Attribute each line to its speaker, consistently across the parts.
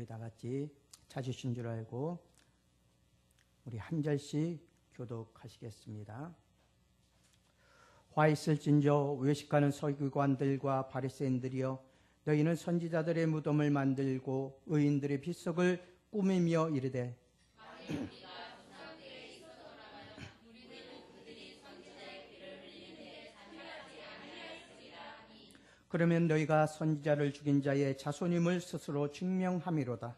Speaker 1: 우리 다 같이 찾으신 줄 알고 우리 한 절씩 교독하시겠습니다. 화 있을진저 외식하는 서기관들과 바리새인들이여 너희는 선지자들의 무덤을 만들고 의인들의 빗속을 꾸미며 이르되 그러면 너희가 선지자를 죽인 자의 자손임을 스스로 증명함이로다.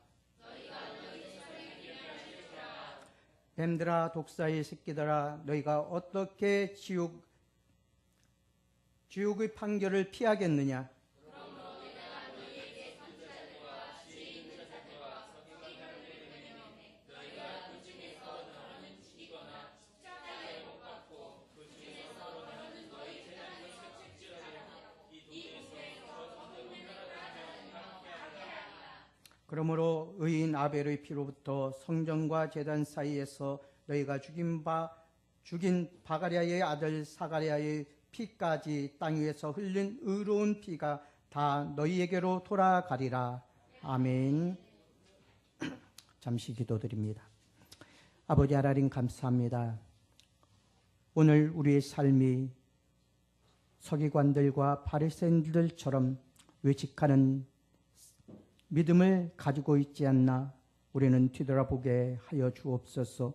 Speaker 1: 뱀들아 독사의 새끼들아 너희가 어떻게 지옥 지옥의 판결을 피하겠느냐? 그러므로 의인 아벨의 피로부터 성전과 제단 사이에서 너희가 죽인 바 죽인 바가리아의 아들 사가리아의 피까지 땅 위에서 흘린 의로운 피가 다 너희에게로 돌아가리라. 아멘. 잠시 기도드립니다. 아버지 하나님 감사합니다. 오늘 우리의 삶이 서기관들과 바리새인들처럼 외식하는 믿음을 가지고 있지 않나 우리는 뒤돌아보게 하여 주옵소서.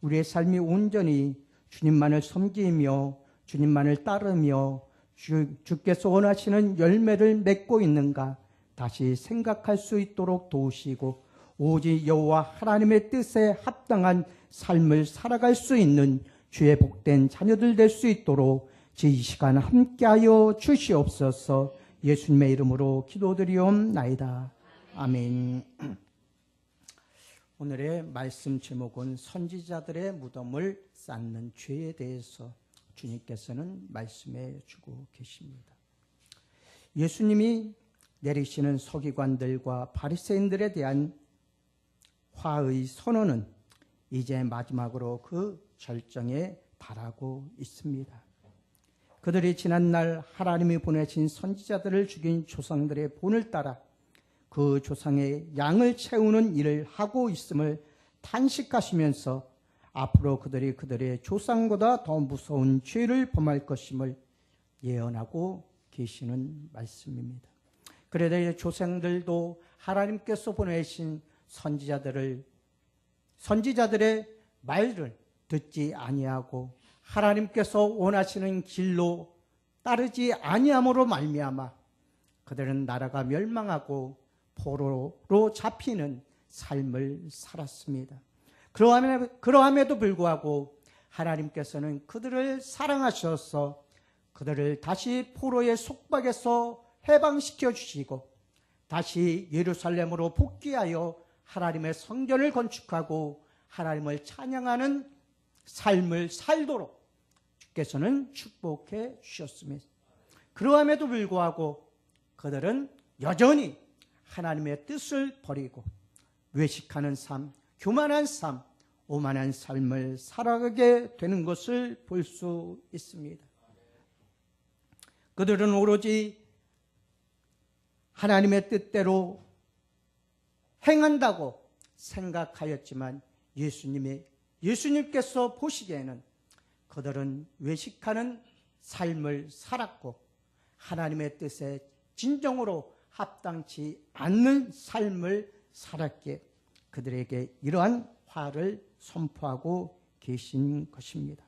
Speaker 1: 우리의 삶이 온전히 주님만을 섬기며 주님만을 따르며 주, 주께서 원하시는 열매를 맺고 있는가 다시 생각할 수 있도록 도우시고 오직 여호와 하나님의 뜻에 합당한 삶을 살아갈 수 있는 주의 복된 자녀들 될 수 있도록 이 시간 함께하여 주시옵소서 예수님의 이름으로 기도드리옵나이다. 아멘. 오늘의 말씀 제목은 선지자들의 무덤을 쌓는 죄에 대해서 주님께서는 말씀해 주고 계십니다. 예수님이 내리시는 서기관들과 바리새인들에 대한 화의 선언은 이제 마지막으로 그 절정에 달하고 있습니다. 그들이 지난날 하나님이 보내신 선지자들을 죽인 조상들의 본을 따라 그 조상의 양을 채우는 일을 하고 있음을 탄식하시면서 앞으로 그들이 그들의 조상보다 더 무서운 죄를 범할 것임을 예언하고 계시는 말씀입니다. 그래도 조상들도 하나님께서 보내신 선지자들을 선지자들의 말을 듣지 아니하고 하나님께서 원하시는 길로 따르지 아니함으로 말미암아 그들은 나라가 멸망하고 포로로 잡히는 삶을 살았습니다. 그러함에도 불구하고 하나님께서는 그들을 사랑하셔서 그들을 다시 포로의 속박에서 해방시켜 주시고 다시 예루살렘으로 복귀하여 하나님의 성전을 건축하고 하나님을 찬양하는 삶을 살도록 주께서는 축복해 주셨습니다. 그러함에도 불구하고 그들은 여전히 하나님의 뜻을 버리고 외식하는 삶, 교만한 삶, 오만한 삶을 살아가게 되는 것을 볼 수 있습니다. 그들은 오로지 하나님의 뜻대로 행한다고 생각하였지만 예수님의 예수님께서 보시기에는 그들은 외식하는 삶을 살았고 하나님의 뜻에 진정으로 합당치 않는 삶을 살았기에 그들에게 이러한 화를 선포하고 계신 것입니다.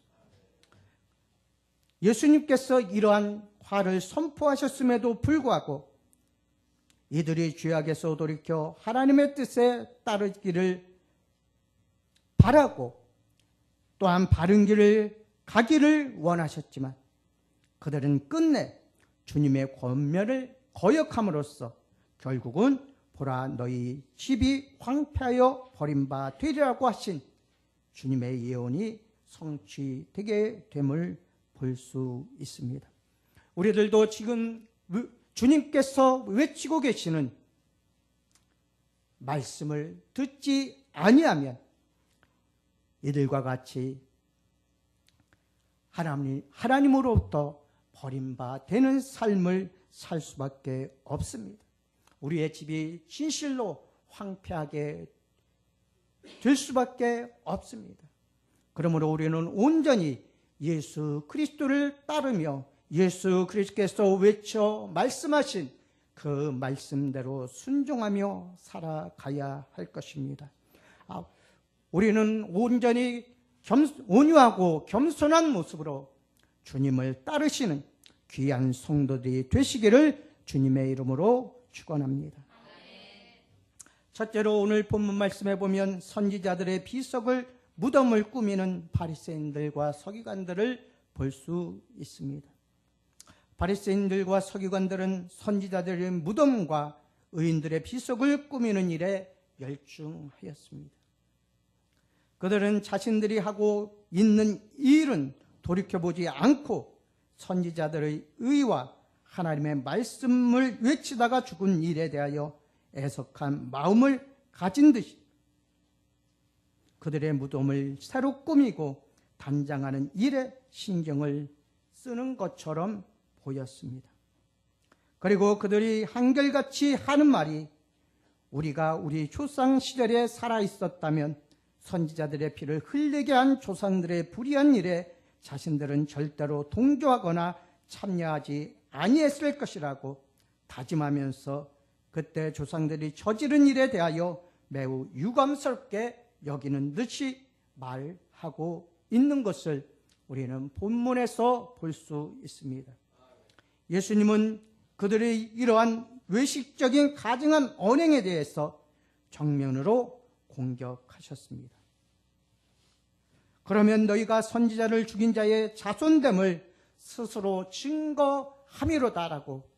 Speaker 1: 예수님께서 이러한 화를 선포하셨음에도 불구하고 이들이 죄악에서 돌이켜 하나님의 뜻에 따르기를 바라고 또한 바른 길을 가기를 원하셨지만 그들은 끝내 주님의 권면을 거역함으로써 결국은 보라 너희 집이 황폐하여 버림바 되리라고 하신 주님의 예언이 성취되게 됨을 볼 수 있습니다. 우리들도 지금 주님께서 외치고 계시는 말씀을 듣지 아니하면 이들과 같이 하나님, 하나님으로부터 버림바 되는 삶을 살 수밖에 없습니다. 우리의 집이 진실로 황폐하게 될 수밖에 없습니다. 그러므로 우리는 온전히 예수 그리스도를 따르며 예수 그리스도께서 외쳐 말씀하신 그 말씀대로 순종하며 살아가야 할 것입니다. 아, 우리는 온전히 겸, 온유하고 겸손한 모습으로 주님을 따르시는 귀한 성도들이 되시기를 주님의 이름으로 축원합니다. 첫째로 오늘 본문 말씀에 보면 선지자들의 비석을 무덤을 꾸미는 바리새인들과 서기관들을 볼 수 있습니다. 바리새인들과 서기관들은 선지자들의 무덤과 의인들의 비석을 꾸미는 일에 열중하였습니다. 그들은 자신들이 하고 있는 일은 돌이켜보지 않고 선지자들의 의와 하나님의 말씀을 외치다가 죽은 일에 대하여 애석한 마음을 가진 듯이 그들의 무덤을 새로 꾸미고 단장하는 일에 신경을 쓰는 것처럼 보였습니다. 그리고 그들이 한결같이 하는 말이 우리가 우리 조상 시절에 살아 있었다면 선지자들의 피를 흘리게 한 조상들의 불의한 일에 자신들은 절대로 동조하거나 참여하지 아니했을 것이라고 다짐하면서 그때 조상들이 저지른 일에 대하여 매우 유감스럽게 여기는 듯이 말하고 있는 것을 우리는 본문에서 볼 수 있습니다. 예수님은 그들의 이러한 외식적인 가증한 언행에 대해서 정면으로 공격하셨습니다. 그러면 너희가 선지자를 죽인 자의 자손됨을 스스로 증거함이로다라고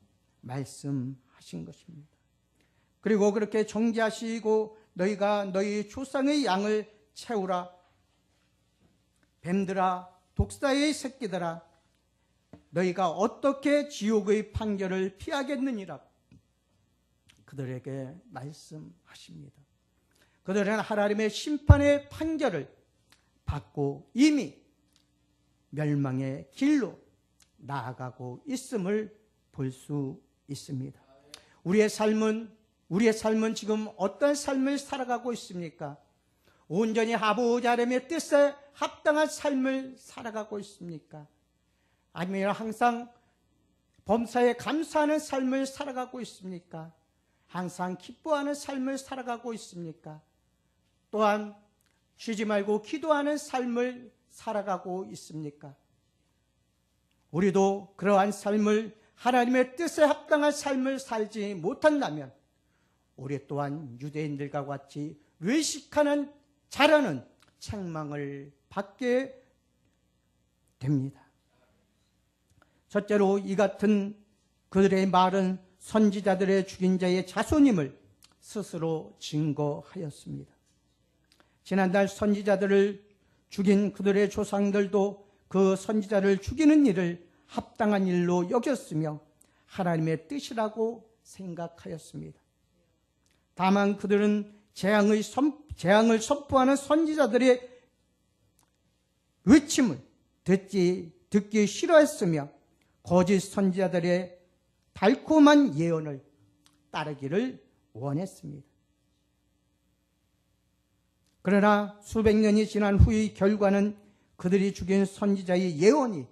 Speaker 1: 말씀하신 것입니다. 그리고 그렇게 정지하시고 너희가 너희 조상의 양을 채우라 뱀들아 독사의 새끼들아 너희가 어떻게 지옥의 판결을 피하겠느니라 그들에게 말씀하십니다. 그들은 하나님의 심판의 판결을 받고 이미 멸망의 길로 나아가고 있음을 볼 수 있습니다. 우리의 삶은 우리의 삶은 지금 어떤 삶을 살아가고 있습니까? 온전히 하보자 하나님의 뜻에 합당한 삶을 살아가고 있습니까? 아니면 항상 범사에 감사하는 삶을 살아가고 있습니까? 항상 기뻐하는 삶을 살아가고 있습니까? 또한 쉬지 말고 기도하는 삶을 살아가고 있습니까? 우리도 그러한 삶을 하나님의 뜻에 합당한 삶을 살지 못한다면 우리 또한 유대인들과 같이 외식하는 자라는 책망을 받게 됩니다. 첫째로 이 같은 그들의 말은 선지자들의 죽인 자의 자손임을 스스로 증거하였습니다. 지난달 선지자들을 죽인 그들의 조상들도 그 선지자를 죽이는 일을 합당한 일로 여겼으며 하나님의 뜻이라고 생각하였습니다. 다만 그들은 재앙의 선, 재앙을 선포하는 선지자들의 외침을 듣지, 듣기 싫어했으며 거짓 선지자들의 달콤한 예언을 따르기를 원했습니다. 그러나 수백 년이 지난 후의 결과는 그들이 죽인 선지자의 예언이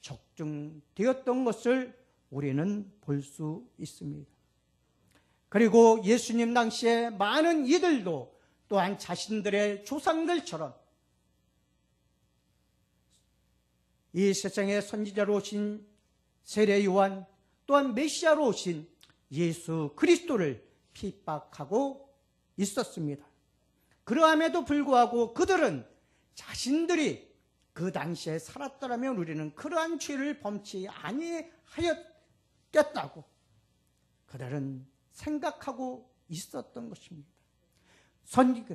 Speaker 1: 적중되었던 것을 우리는 볼 수 있습니다. 그리고 예수님 당시에 많은 이들도 또한 자신들의 조상들처럼 이 세상의 선지자로 오신 세례 요한 또한 메시아로 오신 예수 그리스도를 핍박하고 있었습니다. 그러함에도 불구하고 그들은 자신들이 그 당시에 살았더라면 우리는 그러한 죄를 범치 아니하였겠다고 그들은 생각하고 있었던 것입니다. 선,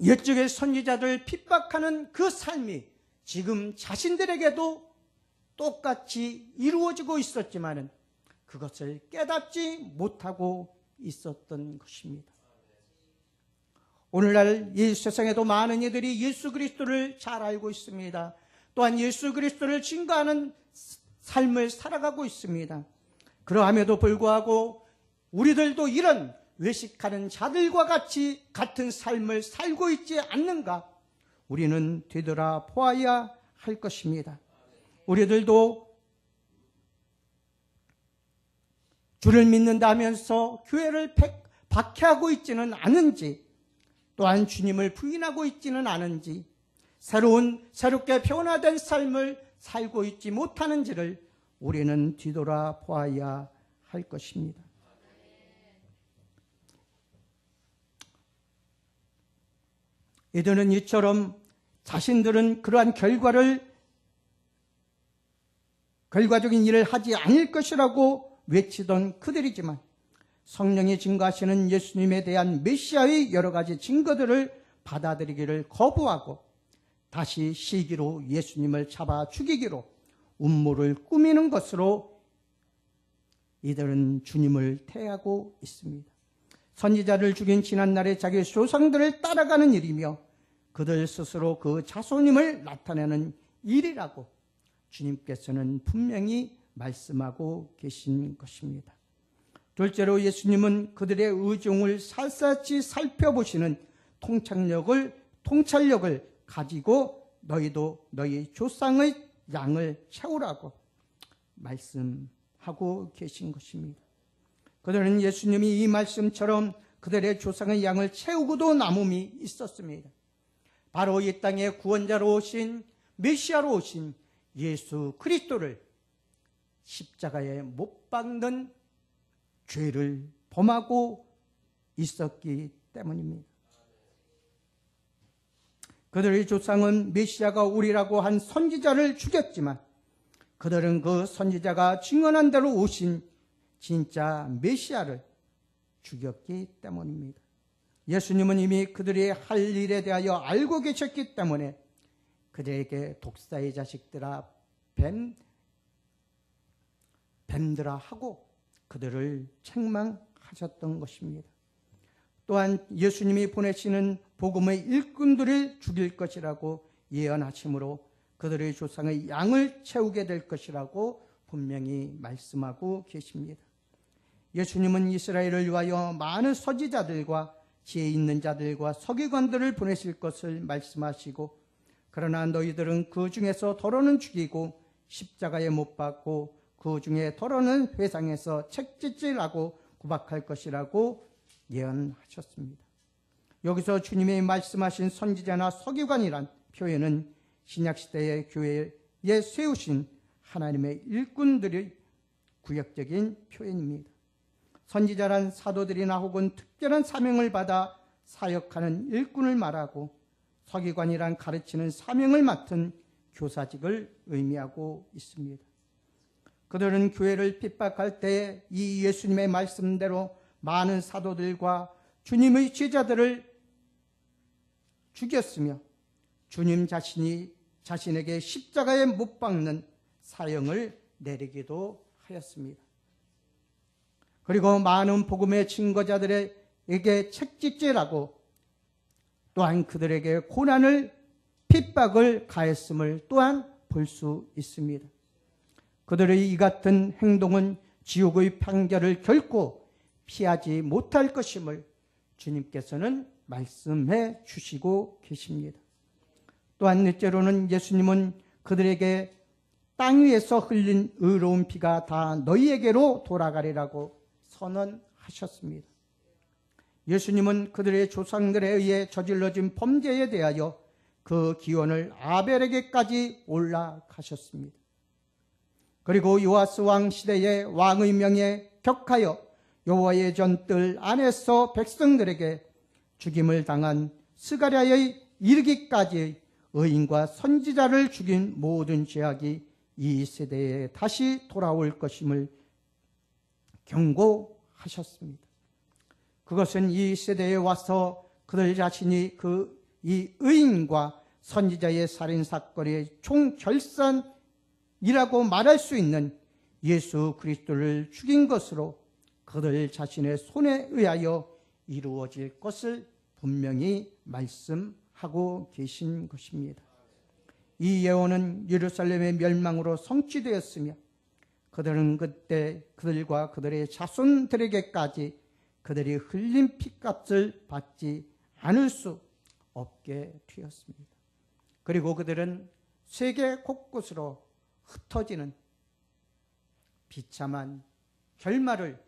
Speaker 1: 옛적의 선지자들 핍박하는 그 삶이 지금 자신들에게도 똑같이 이루어지고 있었지만은 그것을 깨닫지 못하고 있었던 것입니다. 오늘날 이 세상에도 많은 이들이 예수 그리스도를 잘 알고 있습니다. 또한 예수 그리스도를 증거하는 삶을 살아가고 있습니다. 그러함에도 불구하고 우리들도 이런 외식하는 자들과 같이 같은 삶을 살고 있지 않는가? 우리는 되돌아 보아야 할 것입니다. 우리들도 주를 믿는다면서 교회를 박해하고 있지는 않은지, 또한 주님을 부인하고 있지는 않은지, 새로운, 새롭게 변화된 삶을 살고 있지 못하는지를 우리는 뒤돌아 보아야 할 것입니다. 이들은 이처럼 자신들은 그러한 결과를 결과적인 일을 하지 않을 것이라고 외치던 그들이지만 성령이 증거하시는 예수님에 대한 메시아의 여러 가지 증거들을 받아들이기를 거부하고 다시 시기로 예수님을 잡아 죽이기로 음모를 꾸미는 것으로 이들은 주님을 태하고 있습니다. 선지자를 죽인 지난날의 자기 조상들을 따라가는 일이며 그들 스스로 그 자손임을 나타내는 일이라고 주님께서는 분명히 말씀하고 계신 것입니다. 둘째로 예수님은 그들의 의중을 살살치 살펴보시는 통찰력을 통찰력을 가지고 너희도 너희 조상의 양을 채우라고 말씀하고 계신 것입니다. 그들은 예수님이 이 말씀처럼 그들의 조상의 양을 채우고도 남음이 있었습니다. 바로 이 땅에 구원자로 오신 메시아로 오신 예수 그리스도를 십자가에 못 박는 죄를 범하고 있었기 때문입니다. 그들의 조상은 메시아가 우리라고 한 선지자를 죽였지만 그들은 그 선지자가 증언한 대로 오신 진짜 메시아를 죽였기 때문입니다. 예수님은 이미 그들이 할 일에 대하여 알고 계셨기 때문에 그들에게 독사의 자식들아 뱀 뱀들아 하고 그들을 책망하셨던 것입니다. 또한 예수님이 보내시는 복음의 일꾼들을 죽일 것이라고 예언하시므로 그들의 조상의 양을 채우게 될 것이라고 분명히 말씀하고 계십니다. 예수님은 이스라엘을 위하여 많은 서지자들과 지혜 있는 자들과 서기관들을 보내실 것을 말씀하시고 그러나 너희들은 그 중에서 더러는 죽이고 십자가에 못 박고 그 중에 더러는 회상에서 책짓질하고 구박할 것이라고 예언하셨습니다. 여기서 주님이 말씀하신 선지자나 서기관이란 표현은 신약시대의 교회에 세우신 하나님의 일꾼들의 구역적인 표현입니다. 선지자란 사도들이나 혹은 특별한 사명을 받아 사역하는 일꾼을 말하고 서기관이란 가르치는 사명을 맡은 교사직을 의미하고 있습니다. 그들은 교회를 핍박할 때이 예수님의 말씀대로 많은 사도들과 주님의 제자들을 죽였으며 주님 자신이 자신에게 십자가에 못 박는 사형을 내리기도 하였습니다. 그리고 많은 복음의 증거자들에게 책찍질하고 또한 그들에게 고난을 핍박을 가했음을 또한 볼 수 있습니다. 그들의 이 같은 행동은 지옥의 판결을 결코 피하지 못할 것임을 주님께서는 말씀해 주시고 계십니다. 또한 넷째로는 예수님은 그들에게 땅 위에서 흘린 의로운 피가 다 너희에게로 돌아가리라고 선언하셨습니다. 예수님은 그들의 조상들에 의해 저질러진 범죄에 대하여 그 기원을 아벨에게까지 올라가셨습니다. 그리고 요아스 왕 시대의 왕의 명에 격하여 여호와의 전뜰 안에서 백성들에게 죽임을 당한 스가랴의 이르기까지 의인과 선지자를 죽인 모든 죄악이 이 세대에 다시 돌아올 것임을 경고하셨습니다. 그것은 이 세대에 와서 그들 자신이 그 이 의인과 선지자의 살인 사건의 총결산 이라고 말할 수 있는 예수 그리스도를 죽인 것으로 그들 자신의 손에 의하여 이루어질 것을 분명히 말씀하고 계신 것입니다. 이 예언은 예루살렘의 멸망으로 성취되었으며 그들은 그때 그들과 그들의 자손들에게까지 그들이 흘린 피값을 받지 않을 수 없게 되었습니다. 그리고 그들은 세계 곳곳으로 흩어지는 비참한 결말을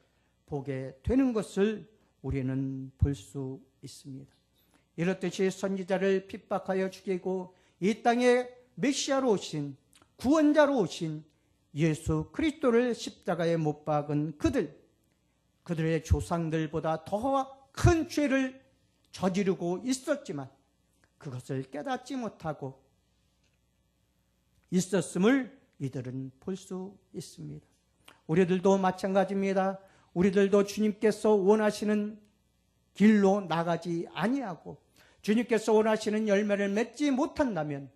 Speaker 1: 보게 되는 것을 우리는 볼 수 있습니다. 이렇듯이 선지자를 핍박하여 죽이고 이 땅에 메시아로 오신 구원자로 오신 예수 그리스도를 십자가에 못 박은 그들 그들의 조상들보다 더 큰 죄를 저지르고 있었지만 그것을 깨닫지 못하고 있었음을 이들은 볼 수 있습니다. 우리들도 마찬가지입니다. 우리들도 주님께서 원하시는 길로 나가지 아니하고 주님께서 원하시는 열매를 맺지 못한다면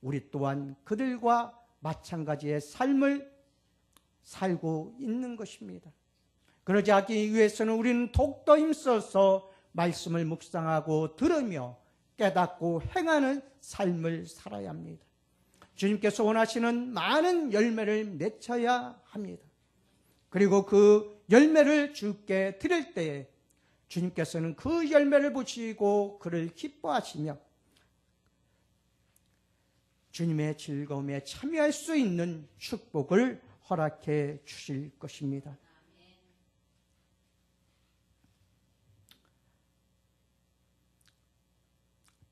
Speaker 1: 우리 또한 그들과 마찬가지의 삶을 살고 있는 것입니다. 그러지 않기 위해서는 우리는 더욱더 힘써서 말씀을 묵상하고 들으며 깨닫고 행하는 삶을 살아야 합니다. 주님께서 원하시는 많은 열매를 맺혀야 합니다. 그리고 그 열매를 주께 드릴 때에 주님께서는 그 열매를 보시고 그를 기뻐하시며 주님의 즐거움에 참여할 수 있는 축복을 허락해 주실 것입니다.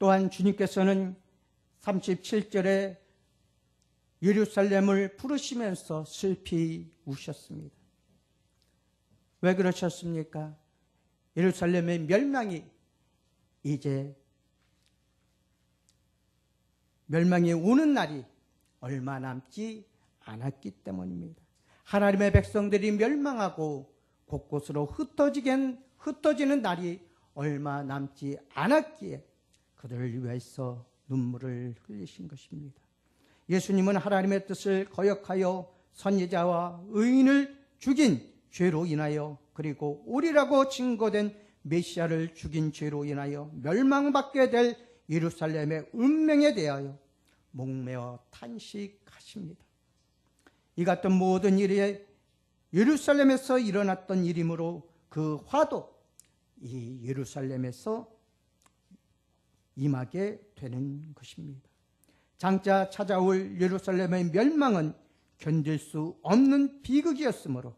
Speaker 1: 또한 주님께서는 37절에 예루살렘을 부르시면서 슬피 우셨습니다. 왜 그러셨습니까? 예루살렘의 멸망이 이제 멸망이 오는 날이 얼마 남지 않았기 때문입니다. 하나님의 백성들이 멸망하고 곳곳으로 흩어지겐 흩어지는 날이 얼마 남지 않았기에 그들을 위해서 눈물을 흘리신 것입니다. 예수님은 하나님의 뜻을 거역하여 선지자와 의인을 죽인 죄로 인하여 그리고 오리라고 증거된 메시아를 죽인 죄로 인하여 멸망받게 될 예루살렘의 운명에 대하여 목매어 탄식하십니다. 이 같은 모든 일이 예루살렘에서 일어났던 일이므로 그 화도 이 예루살렘에서 임하게 되는 것입니다. 장차 찾아올 예루살렘의 멸망은 견딜 수 없는 비극이었으므로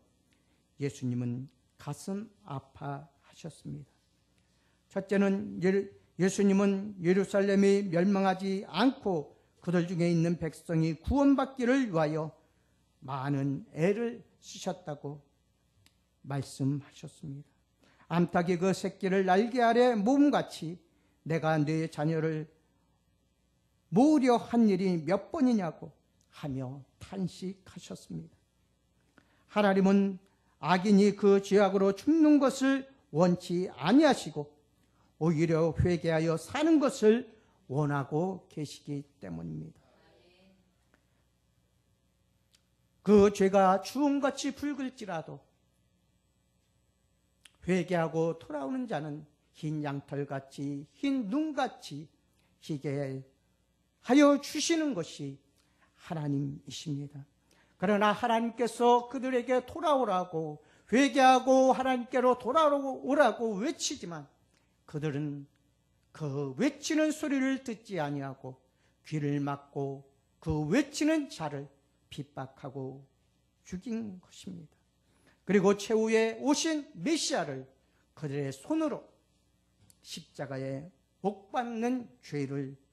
Speaker 1: 예수님은 가슴 아파하셨습니다. 첫째는 예수님은 예루살렘이 멸망하지 않고 그들 중에 있는 백성이 구원받기를 위하여 많은 애를 쓰셨다고 말씀하셨습니다. 암탉이 그 새끼를 날개 아래 몸같이 내가 네 자녀를 모으려 한 일이 몇 번이냐고 하며 탄식하셨습니다. 하나님은 악인이 그 죄악으로 죽는 것을 원치 아니하시고 오히려 회개하여 사는 것을 원하고 계시기 때문입니다. 그 죄가 주음같이 붉을지라도 회개하고 돌아오는 자는 흰 양털같이 흰 눈같이 희게 하여 주시는 것이 하나님이십니다. 그러나 하나님께서 그들에게 돌아오라고 회개하고 하나님께로 돌아오라고 외치지만 그들은 그 외치는 소리를 듣지 아니하고 귀를 막고 그 외치는 자를 핍박하고 죽인 것입니다. 그리고 최후에 오신 메시아를 그들의 손으로 십자가에 복 받는 죄를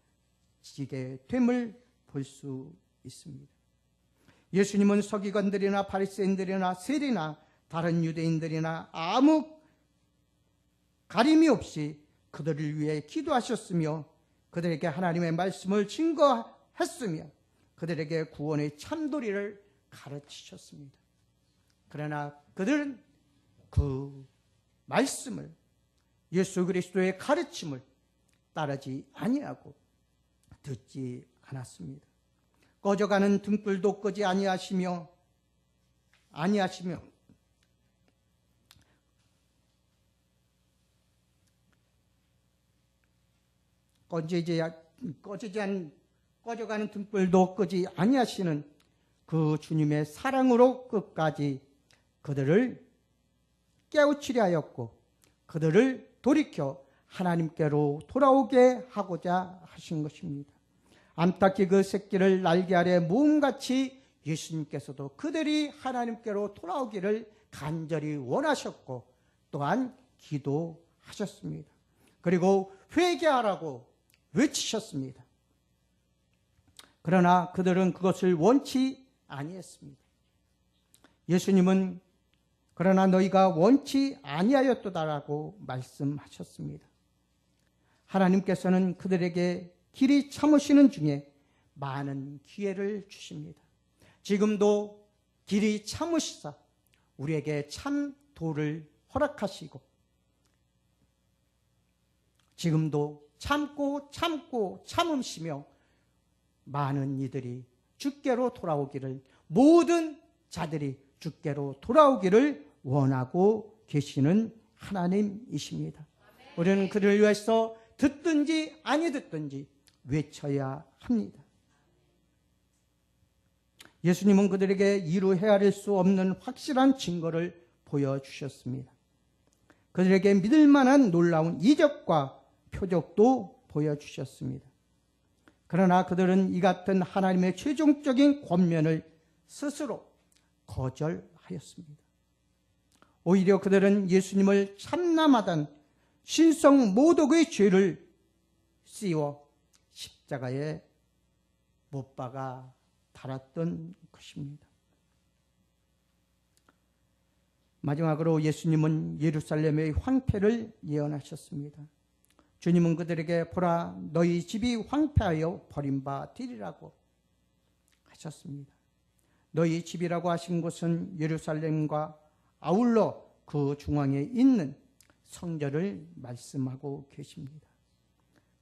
Speaker 1: 지게 됨을 볼 수 있습니다. 예수님은 서기관들이나 바리새인들이나 세리나 다른 유대인들이나 아무 가림이 없이 그들을 위해 기도하셨으며 그들에게 하나님의 말씀을 증거했으며 그들에게 구원의 참도리를 가르치셨습니다. 그러나 그들은 그 말씀을 예수 그리스도의 가르침을 따르지 아니하고 듣지 않았습니다. 꺼져가는 등불도 끄지 아니하시며 아니하시며 꺼지지 꺼지지 않 꺼져가는 등불도 끄지 아니하시는 그 주님의 사랑으로 끝까지 그들을 깨우치려 하였고 그들을 돌이켜 하나님께로 돌아오게 하고자 하신 것입니다. 암탉이 그 새끼를 날개 아래 모음같이 예수님께서도 그들이 하나님께로 돌아오기를 간절히 원하셨고 또한 기도하셨습니다. 그리고 회개하라고 외치셨습니다. 그러나 그들은 그것을 원치 아니했습니다. 예수님은 그러나 너희가 원치 아니하였도다라고 말씀하셨습니다. 하나님께서는 그들에게 길이 참으시는 중에 많은 기회를 주십니다. 지금도 길이 참으시사 우리에게 참 도를 허락하시고 지금도 참고 참고 참음시며 많은 이들이 주께로 돌아오기를 모든 자들이 주께로 돌아오기를 원하고 계시는 하나님이십니다. 우리는 그를 위해서 듣든지 아니 듣든지 외쳐야 합니다. 예수님은 그들에게 이루 헤아릴 수 없는 확실한 증거를 보여주셨습니다. 그들에게 믿을 만한 놀라운 이적과 표적도 보여주셨습니다. 그러나 그들은 이 같은 하나님의 최종적인 권면을 스스로 거절하였습니다. 오히려 그들은 예수님을 참남하던 신성 모독의 죄를 씌워 십자가에 못 박아 달았던 것입니다. 마지막으로 예수님은 예루살렘의 황폐를 예언하셨습니다. 주님은 그들에게 보라 너희 집이 황폐하여 버림받으리라고 하셨습니다. 너희 집이라고 하신 곳은 예루살렘과 아울러 그 중앙에 있는 성전을 말씀하고 계십니다.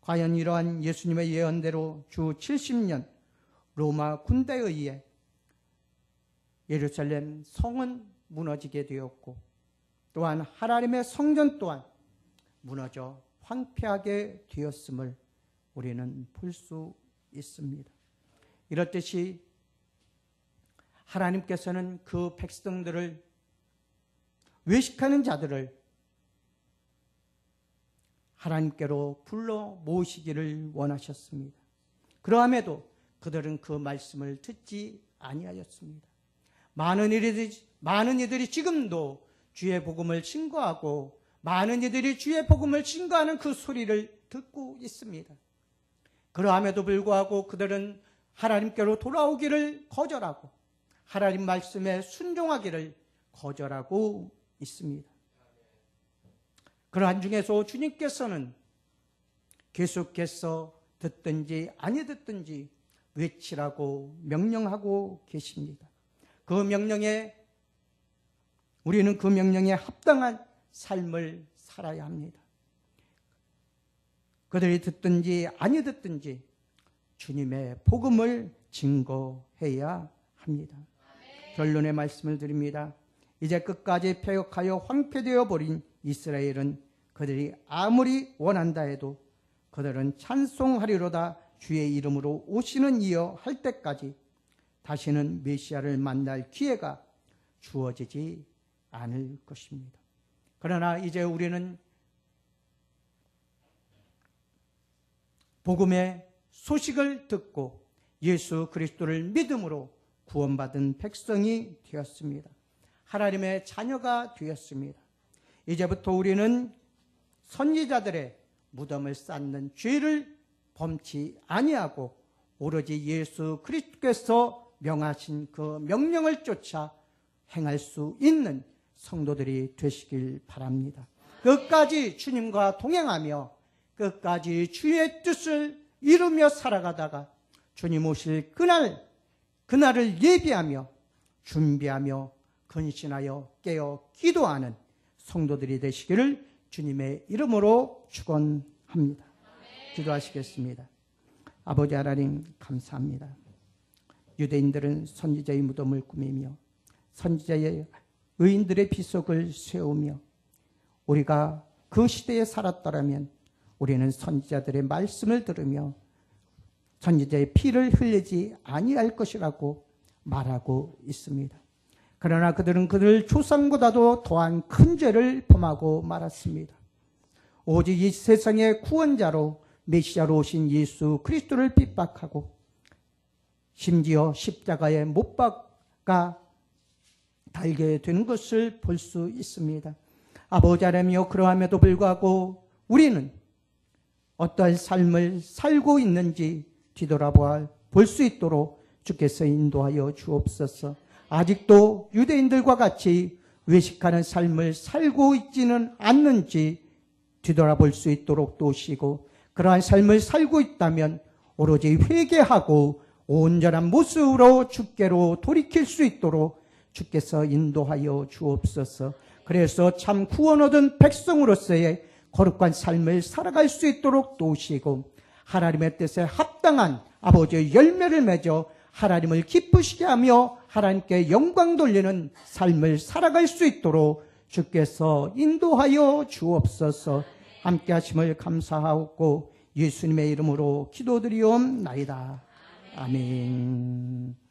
Speaker 1: 과연 이러한 예수님의 예언대로 주 70년 로마 군대에 의해 예루살렘 성은 무너지게 되었고 또한 하나님의 성전 또한 무너져 황폐하게 되었음을 우리는 볼 수 있습니다. 이렇듯이 하나님께서는 그 백성들을 외식하는 자들을 하나님께로 불러 모으시기를 원하셨습니다. 그러함에도 그들은 그 말씀을 듣지 아니하였습니다. 많은 이들이, 많은 이들이 지금도 주의 복음을 증거하고 많은 이들이 주의 복음을 증거하는 그 소리를 듣고 있습니다. 그러함에도 불구하고 그들은 하나님께로 돌아오기를 거절하고 하나님 말씀에 순종하기를 거절하고 있습니다. 그러한 중에서 주님께서는 계속해서 듣든지 아니 듣든지 외치라고 명령하고 계십니다. 그 명령에 우리는 그 명령에 합당한 삶을 살아야 합니다. 그들이 듣든지 아니 듣든지 주님의 복음을 증거해야 합니다. 결론의 말씀을 드립니다. 이제 끝까지 폐역하여 황폐되어 버린 이스라엘은 그들이 아무리 원한다 해도 그들은 찬송하리로다 주의 이름으로 오시는 이여 할 때까지 다시는 메시아를 만날 기회가 주어지지 않을 것입니다. 그러나 이제 우리는 복음의 소식을 듣고 예수 그리스도를 믿음으로 구원받은 백성이 되었습니다. 하나님의 자녀가 되었습니다. 이제부터 우리는 선지자들의 무덤을 쌓는 죄를 범치 아니하고 오로지 예수 그리스도께서 명하신 그 명령을 쫓아 행할 수 있는 성도들이 되시길 바랍니다. 끝까지 주님과 동행하며 끝까지 주의 뜻을 이루며 살아가다가 주님 오실 그날 그날을 예비하며 준비하며 근신하여 깨어 기도하는 성도들이 되시기를 주님의 이름으로 축원합니다. 기도하시겠습니다. 아버지 하나님 감사합니다. 유대인들은 선지자의 무덤을 꾸미며 선지자의 의인들의 비속을 세우며 우리가 그 시대에 살았더라면 우리는 선지자들의 말씀을 들으며 선지자의 피를 흘리지 아니할 것이라고 말하고 있습니다. 그러나 그들은 그들 조상보다도 더한 큰 죄를 범하고 말았습니다. 오직 이 세상의 구원자로 메시아로 오신 예수 그리스도를 핍박하고 심지어 십자가에 못 박아 달게 되는 것을 볼 수 있습니다. 아버지 하나님이여 그러함에도 불구하고 우리는 어떠한 삶을 살고 있는지 뒤돌아보아 볼수 있도록 주께서 인도하여 주옵소서. 아직도 유대인들과 같이 외식하는 삶을 살고 있지는 않는지 뒤돌아볼 수 있도록 도우시고 그러한 삶을 살고 있다면 오로지 회개하고 온전한 모습으로 주께로 돌이킬 수 있도록 주께서 인도하여 주옵소서. 그래서 참 구원 얻은 백성으로서의 거룩한 삶을 살아갈 수 있도록 도우시고 하나님의 뜻에 합당한 아버지의 열매를 맺어 하나님을 기쁘시게 하며 하나님께 영광 돌리는 삶을 살아갈 수 있도록 주께서 인도하여 주옵소서 함께 하심을 감사하고 예수님의 이름으로 기도드리옵나이다. 아멘.